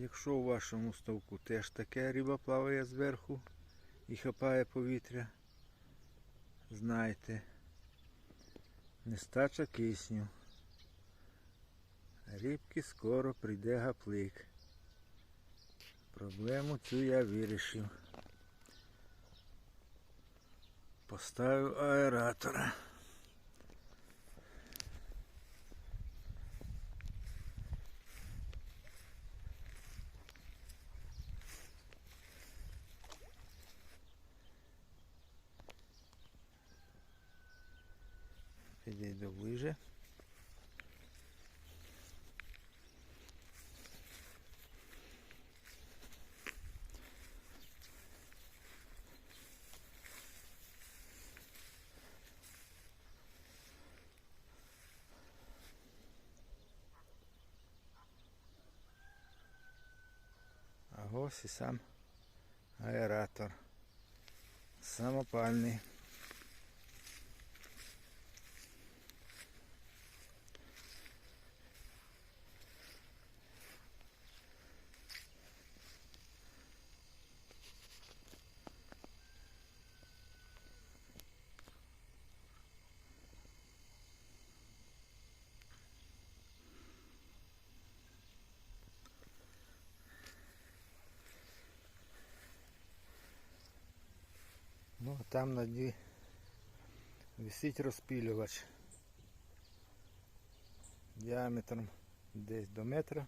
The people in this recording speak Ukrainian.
Якщо у вашому ставку теж таке риба плаває зверху і хапає повітря, знайте, нестача кисню. Рибки скоро прийде гаплик. Проблему цю я вирішив. Поставив аератора. Підійду ближе. А ось і сам аератор. Самопальний. Ну, а там на дні висить розпилювач діаметром десь до метра.